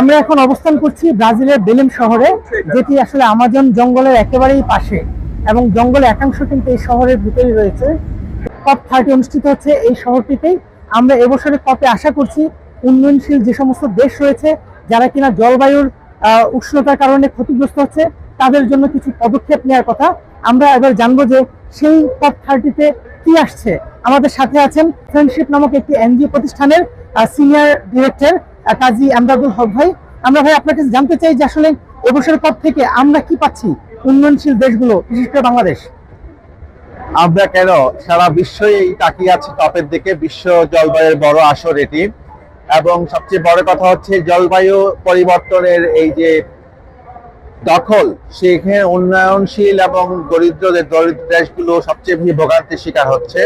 আমরা এখন অবস্থান করছি ব্রাজিলের বেলেম শহরে, যেটি আসলে আমাজন জঙ্গলের একেবারেই পাশে এবং জঙ্গলের একাংশ কিন্তু এই শহরের ভিতরেই রয়েছে। কপ থার্টি অনুষ্ঠিত হচ্ছে এই শহরটিতেই আমরা এবছরে কপে আশা করছি উন্নয়নশীল যে সমস্ত দেশ রয়েছে, যারা কিনা জলবায়ুর উষ্ণতার কারণে ক্ষতিগ্রস্ত হচ্ছে, তাদের জন্য কিছু পদক্ষেপ নেওয়ার কথা। আমরা এবার জানব যে সেই কপ থার্টিতে কি আসছে। আমাদের সাথে আছেন ফ্রেন্ডশিপ নামক একটি এনজিও প্রতিষ্ঠানের সিনিয়র ডিরেক্টর কাজী আমদাদুল হক ভাই, আমরা ভাই আপনার কাছে জানতে চাই যে আসলে এবছরের পর থেকে আমরা কি পাচ্ছি উন্নয়নশীল দেশগুলো, বিশেষ করে বাংলাদেশ? আমরা কেন? সারা বিশ্বই তাকিয়ে আছে টপের দিকে, বিশ্ব জলবায়ুর বড় আসর এটি। এবং সবচেয়ে বড় কথা হচ্ছে জলবায়ু পরিবর্তনের এই যে দখল, সেখানে উন্নয়নশীল এবং দরিদ্র দরিদ্র দেশগুলো সবচেয়ে বেশি ভোগান্তির শিকার হচ্ছে।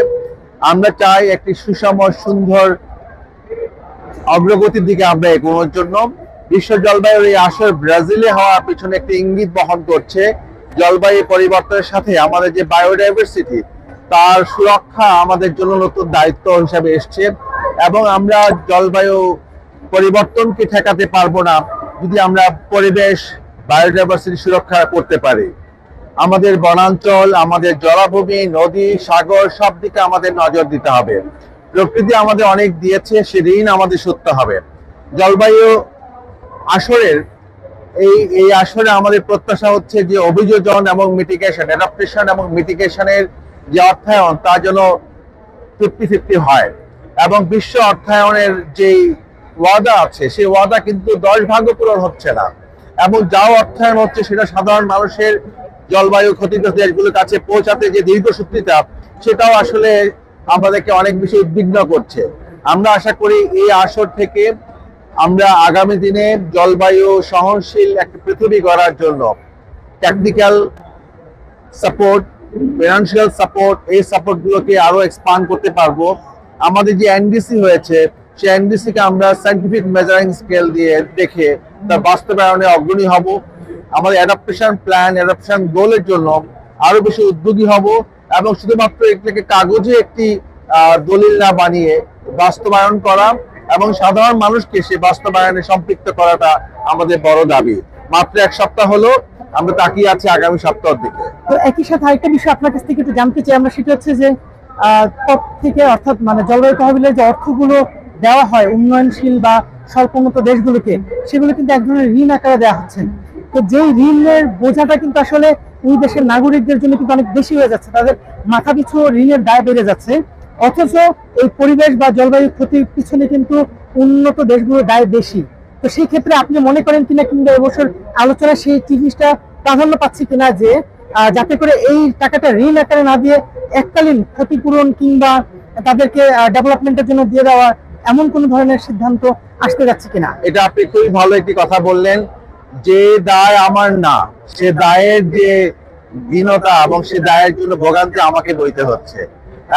আমরা চাই একটি সুষম, সুন্দর অগ্রগতির দিকে আমরা এগোনোর জন্য বিশ্ব জলবায়ুর এই আসর ব্রাজিলে হওয়ার পিছনে একটি ইঙ্গিত বহন করছে। জলবায়ু পরিবর্তনের সাথে আমাদের যে বায়োডাইভার্সিটি, তার সুরক্ষা আমাদের জন্য নতুন দায়িত্ব হিসাবে এসছে এবং আমরা জলবায়ু পরিবর্তনকে ঠেকাতে পারব না যদি আমরা পরিবেশ, বায়োডাইভার্সিটি সুরক্ষা করতে পারি। আমাদের বনাঞ্চল, আমাদের জলাভূমি, নদী, সাগর সব দিকে আমাদের নজর দিতে হবে। প্রকৃতি আমাদের অনেক দিয়েছে, সে ঋণ আমাদের সত্যি হবে। জলবায়ু আসরের এই এই আসরে আমাদের প্রত্যাশা হচ্ছে যে অভিযোজন এবং মিটিগেশন অ্যাডাপ্টেশন এবং মিটিগেশনের যে অর্থায়ন, তা যেন ফিফটি ফিফটি হয়। এবং বিশ্ব অর্থায়নের যেই ওয়াদা আছে, সেই ওয়াদা কিন্তু দশ ভাগও পূরণ হচ্ছে না। এবং যাও অর্থায়ন হচ্ছে, সেটা সাধারণ মানুষের জলবায়ু ক্ষতিগ্রস্ত দেশগুলোর কাছে পৌঁছাতে যে দীর্ঘ দীর্ঘসূত্রিতা, সেটাও আসলে আমাদেরকে অনেক বেশি উদ্বিগ্ন করছে। আমরা আশা করি এই আসর থেকে আমরা আগামী দিনে জলবায়ু সহনশীল একটা পৃথিবী গড়ার জন্য টেকনিক্যাল সাপোর্ট ফিনান্সিয়াল সাপোর্ট এই সাপোর্ট গুলোকে আরও এক্সপান্ড করতে পারব। আমাদের যে এনডিসি হয়েছে, সেই এনডিসি কে আমরা সাইন্টিফিক মেজারিং স্কেল দিয়ে দেখে তার বাস্তবায়নে অগ্রণী হব। আমাদের অ্যাডাপ্টেশন প্ল্যান অ্যাডাপ্টেশন গোলের জন্য আরও বেশি উদ্যোগী হব। এবং শুধুমাত্র এটাকে কাগজে একটি আহ, দলিল না বানিয়ে বাস্তবায়ন করা এবং সাধারণ মানুষকে সে বাস্তবায়নে সম্পৃক্ত করাটা আমাদের বড় দাবি। মাত্র এক সপ্তাহ হলো আমরা তাকিয়ে আছি আগামী সপ্তাহের দিকে। তো একই সাথে আরেকটা বিষয় আপনার কাছ থেকে একটু জানতে চাই আমরা সেটা হচ্ছে যে কপ থেকে অর্থাৎ মানে জলবায়ু তহবিলের যে অর্থগুলো দেওয়া হয় উন্নয়নশীল বা স্বল্পোন্নত দেশগুলোকে সেগুলো কিন্তু এক ধরনের ঋণ আকারে দেওয়া হচ্ছে। তো যেই ঋণের বোঝাটা কিন্তু আসলে ওই দেশের নাগরিকদের জন্য কিন্তু অনেক বেশি হয়ে যাচ্ছে। তাদের মাথা পিছু ঋণের দায় বেড়ে যাচ্ছে। অথচ এই পরিবেশ বা জলবায়ু ক্ষতির পিছনে কিন্তু উন্নত দেশগুলোর দায় বেশি। তো সেই ক্ষেত্রে আপনি মনে করেন কিনা কিংবা এবছর আলোচনা সেই জিনিসটা প্রাধান্য পাচ্ছে কিনা যে যাতে করে এই টাকাটা ঋণ আকারে না দিয়ে এককালীন ক্ষতিপূরণ কিংবা তাদেরকে ডেভেলপমেন্টের জন্য দিয়ে দেওয়া এমন কোন ধরনের সিদ্ধান্ত আসতে যাচ্ছে কিনা? এটা আপনি খুবই ভালো একটি কথা বললেন। যে দায় আমার না, সে দায়ের যে হীনতা এবং সে দায়ের জন্য ভোগান্তি আমাকে বইতে হচ্ছে।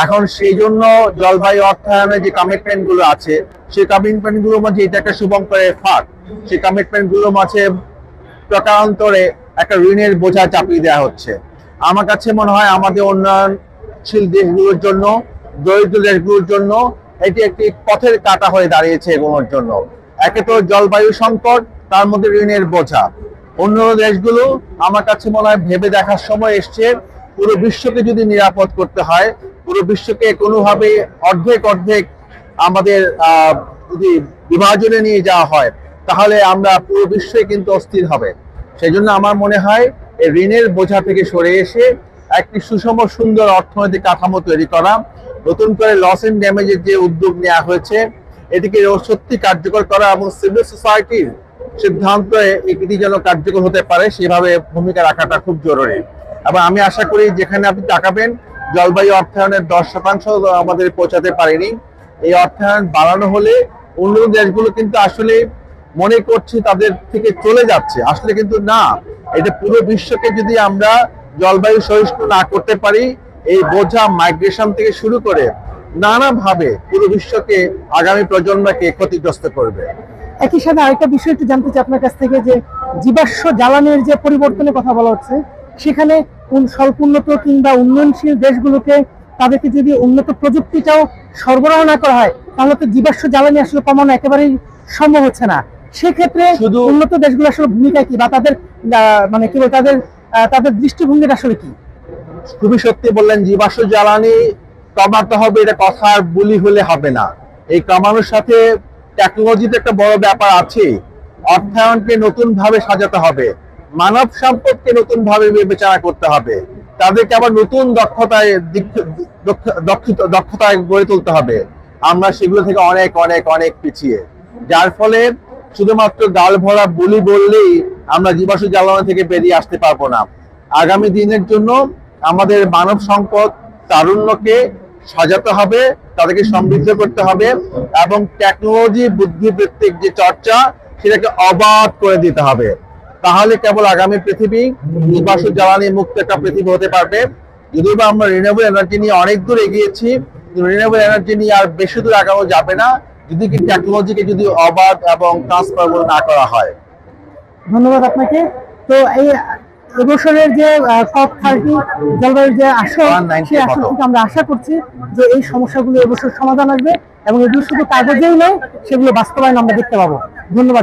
এখন সেই জন্য জলবায়ু অর্থায়নে যে কমিটমেন্টগুলো আছে সেই কমিটমেন্টগুলোর মাঝে এটা একটা শুভঙ্করের ফাঁক। সেই কমিটমেন্টগুলোর মাঝে প্রকারান্তরে একটা ঋণের বোঝা চাপিয়ে দেওয়া হচ্ছে। আমার কাছে মনে হয় আমাদের উন্নয়নশীল দেশগুলোর জন্য, দরিদ্র দেশগুলোর জন্য, এটি একটি পথের কাটা হয়ে দাঁড়িয়েছে এগোনোর জন্য। একে তো জলবায়ু সংকট তার মধ্যে ঋণের বোঝা। অন্য দেশগুলো আমার কাছে মনে হয় ভেবে দেখার সময় এসছে, পুরো বিশ্বকে যদি নিরাপদ করতে হয়, পুরো বিশ্বকে কোনোভাবে অর্ধেক অর্ধেক আমাদের যদি বিভাজনে নিয়ে যাওয়া হয়, তাহলে আমরা পুরো বিশ্বে কিন্তু অস্থির হবে। সেই জন্য আমার মনে হয় এই ঋণের বোঝা থেকে সরে এসে একটি সুষম সুন্দর অর্থনৈতিক কাঠামো তৈরি করা, নতুন করে লস এন্ড ড্যামেজের যে উদ্যোগ নেওয়া হয়েছে, এটিকে সত্যি কার্যকর করা এবং সিভিল সোসাইটির সিদ্ধান্তে এটি যেন কার্যকর হতে পারে, সেভাবে ভূমিকা রাখাটা খুব জরুরি। এবং আমি আশা করি যেখানে আপনি তাকাবেন জলবায়ু অর্থায়নের দশ শতাংশ আমাদের পৌঁছাতে পারেনি। এই অর্থায়ন বাড়ানো হলে অন্য দেশগুলো কিন্তু আসলে মনে করছি তাদের থেকে চলে যাচ্ছে। আসলে কিন্তু না, এটা পুরো বিশ্বকে যদি আমরা জলবায়ু সহিষ্ণু না করতে পারি, এই বোঝা মাইগ্রেশন থেকে শুরু করে নানাভাবে পুরো বিশ্বকে আগামী প্রজন্মকে ক্ষতিগ্রস্ত করবে। একই সাথে আরেকটা বিষয় একটু জানতে চাই আপনার কাছ থেকে যে জীবাশ্ম জ্বালানির যে পরিবর্তনের কথা বলা হচ্ছে সেখানে কোন স্বল্পোন্নত কিংবা উন্নয়নশীল দেশগুলোকে তাদেরকে যদি উন্নত প্রযুক্তিটাও সরবরাহ না করা হয় তাহলে তো জীবাশ্ম জ্বালানি আসলে কমানো একেবারেই সম্ভব হচ্ছে না। সেক্ষেত্রে শুধু- উন্নত দেশগুলো আসলে ভূমিকা কি বা তাদের মানে কি বলে তাদের তাদের দৃষ্টিভঙ্গিটা আসলে কি? খুবই সত্যি বললেন জীবাশ্ম জ্বালানি কমাতে হবে এটা কথার বলি হলে হবে না। এই কমানোর সাথে টেকনোলজিতে একটা বড় ব্যাপার আছে। অর্থায়নকে নতুন ভাবে সাজাতে হবে। মানব সম্পদকে নতুন ভাবে বিবেচনা করতে হবে। তাদেরকে আবার নতুন দক্ষতায় দিক- দক্ষ- দক্ষ- দক্ষতায় গড়ে তুলতে হবে। আমরা সেগুলো থেকে অনেক অনেক অনেক পিছিয়ে। যার ফলে শুধুমাত্র গাল ভরা বুলি বললেই আমরা জীবাশ্ম জ্বালানি থেকে বেরিয়ে আসতে পারব না। আগামী দিনের জন্য আমাদের মানব সম্পদ তারুণ্যকে সাজাতে হবে, তাদেরকে সমৃদ্ধ করতে হবে এবং টেকনোলজি বুদ্ধিবৃত্তিক যে চর্চা, সেটাকে অবাধ করে দিতে হবে। তাহলে কেবল আগামী পৃথিবী জীবাশ্ম জ্বালানি মুক্ত একটা পৃথিবী হতে পারবে। যদিও বা আমরা রিনিউয়েবল এনার্জি নিয়ে অনেক দূর এগিয়েছি রিনিউয়েবল এনার্জি নিয়ে আর বেশি দূর আগানো যাবে না, যদি কি টেকনোলজিকে যদি অবাধ এবং ট্রান্সফারেবল না করা হয়। ধন্যবাদ আপনাকে। তো এই এবছরের যে টপ থার্টি জলবায়ুর যে আসর সেই আসর। থেকে আমরা আশা করছি যে এই সমস্যাগুলো এবছর সমাধান আসবে এবং এগুলো শুধু কাগজেই নয় সেগুলো বাস্তবায়ন আমরা দেখতে পাবো ধন্যবাদ